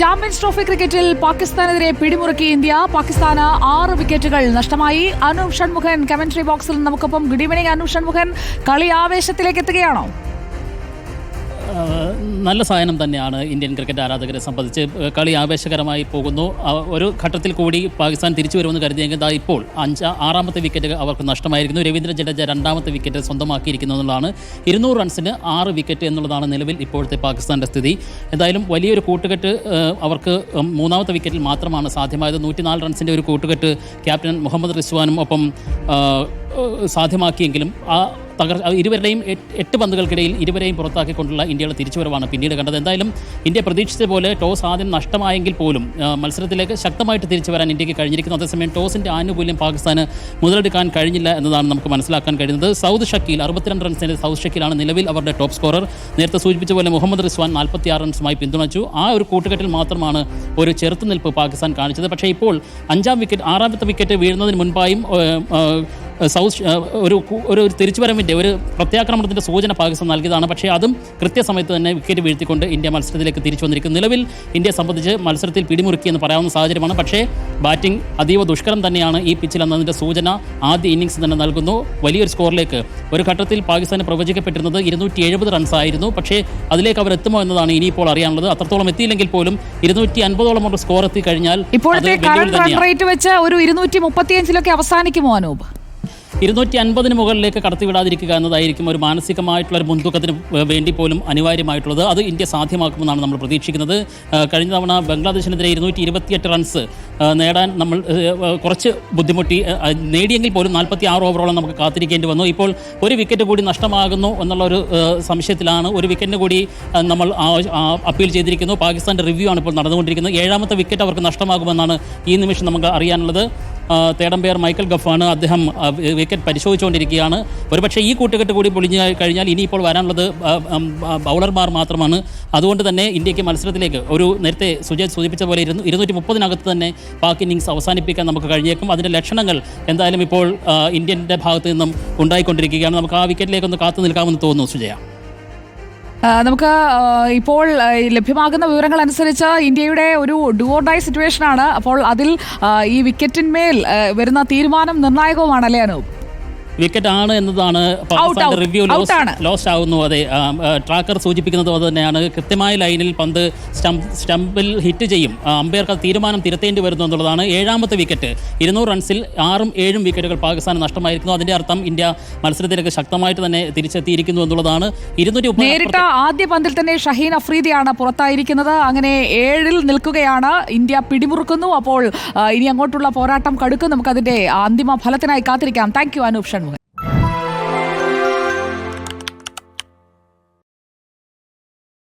Champions trophy ക്രിക്കറ്റിൽ പാകിസ്ഥാനെതിരെ പിടിമുറുക്കി India. പാകിസ്ഥാന് ആറ് വിക്കറ്റുകൾ നഷ്ടമായി. അനൂപ് ഷൺമുഖൻ കമന്ററി ബോക്സിൽ നമുക്കൊപ്പം. Good evening Anoop Shanmughan. കളി ആവേശത്തിലേക്ക് എത്തുകയാണോ? നല്ല സാധനം തന്നെയാണ് ഇന്ത്യൻ ക്രിക്കറ്റ് ആരാധകരെ സംബന്ധിച്ച്. കളി ആവേശകരമായി പോകുന്നു. ഒരു ഘട്ടത്തിൽ കൂടി പാകിസ്ഥാൻ തിരിച്ചു വരുമെന്ന് കരുതിയെങ്കിൽ ദാ ഇപ്പോൾ അഞ്ച് ആറാമത്തെ വിക്കറ്റ് അവർക്ക് നഷ്ടമായിരിക്കുന്നു. രവീന്ദ്ര ജഡേജ രണ്ടാമത്തെ വിക്കറ്റ് സ്വന്തമാക്കിയിരിക്കുന്നു എന്നുള്ളതാണ്. ഇരുന്നൂറ് റൺസിന് ആറ് വിക്കറ്റ് എന്നുള്ളതാണ് നിലവിൽ ഇപ്പോഴത്തെ പാകിസ്ഥാന്റെ സ്ഥിതി. എന്തായാലും വലിയൊരു കൂട്ടുകെട്ട് അവർക്ക് മൂന്നാമത്തെ വിക്കറ്റിൽ മാത്രമാണ് സാധ്യമായത്. നൂറ്റിനാല് റൺസിന്റെ ഒരു കൂട്ടുകെട്ട് ക്യാപ്റ്റൻ മുഹമ്മദ് റിസ്വാനും ഒപ്പം സാധ്യമാക്കിയെങ്കിലും ആ തകർ ഇരുവരുടെയും എട്ട് പന്തുകൾക്കിടയിൽ ഇരുവരെയും പുറത്താക്കിക്കൊണ്ടുള്ള ഇന്ത്യയുടെ തിരിച്ചുവരവാണ് പിന്നീട് കണ്ടത്. എന്തായാലും ഇന്ത്യ പ്രതീക്ഷിച്ച പോലെ ടോസ് ആദ്യം നഷ്ടമായെങ്കിൽ പോലും മത്സരത്തിലേക്ക് ശക്തമായിട്ട് തിരിച്ചു വരാൻ ഇന്ത്യയ്ക്ക് കഴിഞ്ഞിരിക്കുന്നു. അതേസമയം ടോസിന്റെ ആനുകൂല്യം പാകിസ്ഥാന് മുതലെടുക്കാൻ കഴിഞ്ഞില്ല എന്നതാണ് നമുക്ക് മനസ്സിലാക്കാൻ കഴിയുന്നത്. സൗദ് ഷക്കീൽ അറുപത്തിരണ്ട് റൺസിന്റെ സൗദ് ഷക്കീലാണ് നിലവിൽ അവരുടെ ടോപ്പ് സ്കോറർ നേരത്തെ സൂചിപ്പിച്ച പോലെ മുഹമ്മദ് റിസ്വാൻ നാൽപ്പത്തി ആറ് റൺസുമായി പിന്തുണച്ചു. ആ ഒരു കൂട്ടുകെട്ടിൽ മാത്രമാണ് ഒരു ചെറുത്തുനിൽപ്പ് പാകിസ്ഥാൻ കാണിച്ചത്. പക്ഷേ ഇപ്പോൾ അഞ്ചാം വിക്കറ്റ് ആറാമത്തെ വിക്കറ്റ് വീഴുന്നതിന് മുൻപായും സൗത്ത് ഒരു ഒരു തിരിച്ചുവരവിന്റെ ഒരു പ്രത്യാക്രമണത്തിന്റെ സൂചന പാകിസ്ഥാൻ നൽകിയതാണ്. പക്ഷേ അതും കൃത്യസമയത്ത് തന്നെ വിക്കറ്റ് വീഴ്ത്തിക്കൊണ്ട് ഇന്ത്യ മത്സരത്തിലേക്ക് തിരിച്ചു വന്നിരിക്കുന്നു. നിലവിൽ ഇന്ത്യയെ സംബന്ധിച്ച് മത്സരത്തിൽ പിടിമുറുക്കി എന്ന് പറയാവുന്ന സാഹചര്യമാണ്. പക്ഷേ ബാറ്റിംഗ് അതീവ ദുഷ്കരം തന്നെയാണ് ഈ പിച്ചിൽ എന്നതിന്റെ സൂചന ആദ്യ ഇന്നിങ്സ് തന്നെ നൽകുന്നു. വലിയൊരു സ്കോറിലേക്ക് ഒരു ഘട്ടത്തിൽ പാകിസ്ഥാന് പ്രവചിക്കപ്പെട്ടിരുന്നത് ഇരുന്നൂറ്റി എഴുപത് റൺസ് ആയിരുന്നു. പക്ഷേ അതിലേക്ക് അവർ എത്തുമോ എന്നതാണ് ഇനിയിപ്പോൾ അറിയാനുള്ളത്. അത്രത്തോളം എത്തിയില്ലെങ്കിൽ പോലും ഇരുന്നൂറ്റി അൻപതോളം സ്കോർ എത്തി കഴിഞ്ഞാൽ ഇപ്പോഴത്തെ. റേറ്റ് വെച്ച് ഒരു ഇരുന്നൂറ്റി മുപ്പത്തിയഞ്ചിലൊക്കെ അവസാനിക്കുമോ അനൂപ്? ഇരുന്നൂറ്റി അൻപതിന് മുകളിലേക്ക് കടത്തിവിടാതിരിക്കുക എന്നതായിരിക്കും ഒരു മാനസികമായിട്ടുള്ള ഒരു മുൻതൂക്കത്തിന് വേണ്ടി പോലും അനിവാര്യമായിട്ടുള്ളത്. അത് ഇന്ത്യ സാധ്യമാക്കുമെന്നാണ് നമ്മൾ പ്രതീക്ഷിക്കുന്നത്. കഴിഞ്ഞ തവണ ബംഗ്ലാദേശിനെതിരെ ഇരുന്നൂറ്റി ഇരുപത്തിയെട്ട് റൺസ് നേടാൻ നമ്മൾ കുറച്ച് ബുദ്ധിമുട്ടി നേടിയെങ്കിൽ പോലും നാൽപ്പത്തി ആറ് ഓവറോളം നമുക്ക് കാത്തിരിക്കേണ്ടി വന്നു. ഇപ്പോൾ ഒരു വിക്കറ്റ് കൂടി നഷ്ടമാകുന്നു എന്നുള്ള ഒരു സംശയത്തിലാണ്. ഒരു വിക്കറ്റിന് കൂടി നമ്മൾ അപ്പീൽ ചെയ്തിരിക്കുന്നു. പാകിസ്ഥാന്റെ റിവ്യൂ ആണ് ഇപ്പോൾ നടന്നുകൊണ്ടിരിക്കുന്നത്. ഏഴാമത്തെ വിക്കറ്റ് അവർക്ക് നഷ്ടമാകുമെന്നാണ് ഈ നിമിഷം നമുക്ക് അറിയാനുള്ളത്. ആ, തേടംപെയർ മൈക്കൽ ഗഫാണ്. അദ്ദേഹം വിക്കറ്റ് പരിശോധിച്ചുകൊണ്ടിരിക്കുകയാണ്. ഒരുപക്ഷെ ഈ കൂട്ടുകെട്ട് കൂടി പൊളിഞ്ഞു കഴിഞ്ഞാൽ ഇനിയിപ്പോൾ വരാനുള്ളത് ബൗളർമാർ മാത്രമാണ്. അതുകൊണ്ട് തന്നെ ഇന്ത്യയ്ക്ക് മത്സരത്തിലേക്ക് ഒരു നേരത്തെ സുജയ് സൂചിപ്പിച്ച പോലെ ഇരുന്നു ഇരുന്നൂറ്റി മുപ്പതിനകത്ത് തന്നെ പാക് ഇന്നിങ്സ് അവസാനിപ്പിക്കാൻ നമുക്ക് കഴിഞ്ഞേക്കും. അതിന്റെ ലക്ഷണങ്ങൾ എന്തായാലും ഇപ്പോൾ ഇന്ത്യന്റെ ഭാഗത്ത് നിന്നും ഉണ്ടായിക്കൊണ്ടിരിക്കുകയാണ്. നമുക്ക് ആ വിക്കറ്റിലേക്കൊന്ന് കാത്തു നിൽക്കാമെന്ന് തോന്നുന്നു സുജയ. നമുക്ക് ഇപ്പോൾ ലഭ്യമാകുന്ന വിവരങ്ങൾ അനുസരിച്ച് ഇന്ത്യയുടെ ഒരു ഡുവോർഡൈ സിറ്റുവേഷൻ ആണ്. അപ്പോൾ അതിൽ ഈ വിക്കറ്റിന്മേൽ വരുന്ന തീരുമാനം നിർണായകവുമാണ് അല്ലേ അനൂപ്? വിക്കറ്റ് ആണ് എന്നതാണ്. റിവ്യൂ ലോസ് ആണ്. ലോസ്റ്റ് ആവുന്നു. അതെ ട്രാക്കർ സൂചിപ്പിക്കുന്നത് അത് തന്നെയാണ് കൃത്യമായ ലൈനിൽ പന്ത് സ്റ്റംപ് സ്റ്റംപിൽ ഹിറ്റ് ചെയ്യും. അമ്പയർക്ക് തീരുമാനം തിരുത്തേണ്ടി വരുന്നു എന്നുള്ളതാണ് ഏഴാമത്തെ വിക്കറ്റ് ഇരുന്നൂറ് റൺസിൽ ആറും ഏഴും വിക്കറ്റുകൾ പാകിസ്ഥാൻ നഷ്ടമായിരിക്കുന്നു. അതിന്റെ അർത്ഥം ഇന്ത്യ മത്സരത്തിലേക്ക് ശക്തമായിട്ട് തന്നെ തിരിച്ചെത്തിയിരിക്കുന്നു എന്നുള്ളതാണ്. ഇരുന്നൂറ്റി നേരിട്ട ആദ്യ പന്തിൽ തന്നെ ഷഹീൻ അഫ്രീദിയാണ് പുറത്തായിരിക്കുന്നത്. അങ്ങനെ ഏഴിൽ നിൽക്കുകയാണ്. ഇന്ത്യ പിടിമുറുക്കുന്നു. അപ്പോൾ ഇനി അങ്ങോട്ടുള്ള പോരാട്ടം കടുക്കും. നമുക്കതിന്റെ അന്തിമ ഫലത്തിനായി കാത്തിരിക്കാം. Thank you Anoop Shanmughan